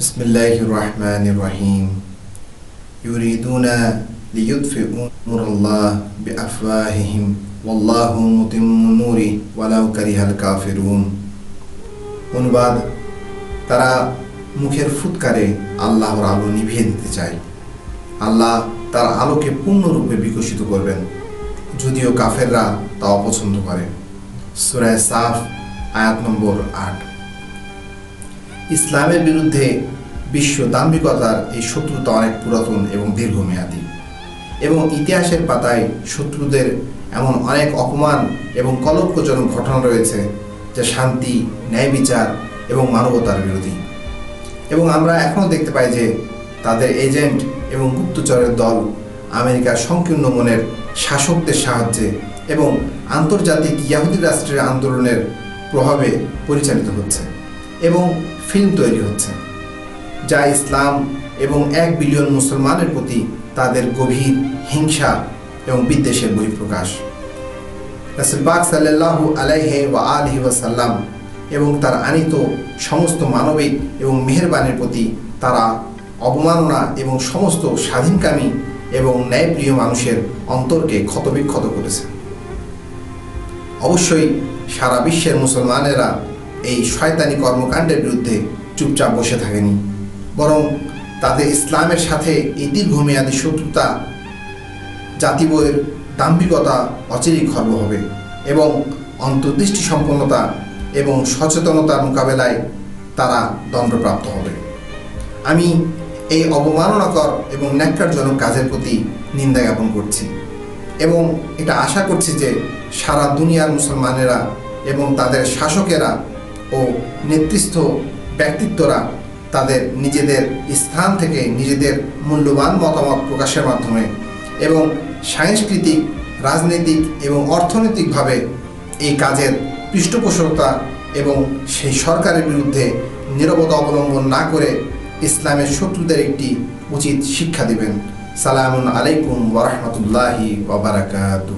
بسم الله الرحمن الرحيم يريدون ليطفئوا نور الله بأفواههم والله متم نوره ولو كره الكافرون অনুবাদ তারা মুখের ফুৎকারে আল্লাহর আলো নিভিয়ে দিতে চায় আল্লাহ তার আলোকে পূর্ণরূপে বিকশিত করবেন যদিও কাফেররা তা অপছন্দ করে সুরায় সাফ আয়াত নম্বর আট ইসলামের বিরুদ্ধে বিশ্ব দাম্ভিকতার এই শত্রুতা অনেক পুরাতন এবং দীর্ঘমেয়াদী। এবং ইতিহাসের পাতায় শত্রুদের এমন অনেক অপমান এবং কলঙ্কজনক ঘটনা রয়েছে যা শান্তি, ন্যায় বিচার এবং মানবতার বিরোধী। এবং আমরা এখনও দেখতে পাই যে তাদের এজেন্ট এবং গুপ্তচরের দল আমেরিকার সংকীর্ণ মনের শাসকদের সাহায্যে এবং আন্তর্জাতিক ইয়াহুদি রাষ্ট্রের আন্দোলনের প্রভাবে পরিচালিত হচ্ছে। এবং ফিল্ম তৈরি হচ্ছে, যা ইসলাম এবং এক বিলিয়ন মুসলমানের প্রতি তাদের গভীর হিংসা এবং বিদ্বেষের বহিঃপ্রকাশ। রাসুলবাগ সাল্লাহ আলাইহে ওয়া আলহি ওয়াসাল্লাম এবং তার আনিত সমস্ত মানবিক এবং মেহরবানের প্রতি তারা অবমাননা এবং সমস্ত স্বাধীনকামী এবং ন্যায়প্রিয় মানুষের অন্তরকে ক্ষতবিক্ষত করেছে। অবশ্যই সারা বিশ্বের মুসলমানেরা এই শয়তানি কর্মকাণ্ডের বিরুদ্ধে চুপচাপ বসে থাকেনি। বরং তাদের ইসলামের সাথে এই দীর্ঘমেয়াদী শত্রুতা জাতিবইয়ের দাম্ভিকতা অচিরেই খর্ব হবে এবং অন্তর্দৃষ্টি সম্পন্নতা এবং সচেতনতার মোকাবেলায় তারা দণ্ডপ্রাপ্ত হবে। আমি এই অবমাননাকর এবং ন্যাক্কারজনক কাজের প্রতি নিন্দা জ্ঞাপন করছি এবং এটা আশা করছি যে সারা দুনিয়ার মুসলমানেরা এবং তাদের শাসকেরা ও নেতৃস্থ ব্যক্তিত্বরা তাদের নিজেদের স্থান থেকে নিজেদের মূল্যবান মতামত প্রকাশের মাধ্যমে এবং সাংস্কৃতিক, রাজনৈতিক এবং অর্থনৈতিকভাবে এই কাজের পৃষ্ঠপোষকতা এবং সেই সরকারের বিরুদ্ধে নিরবতা অবলম্বন না করে ইসলামের শত্রুদের একটি উচিত শিক্ষা দিবেন। সালামুন আলাইকুম ওরহমতুল্লাহি ওবরাকাতু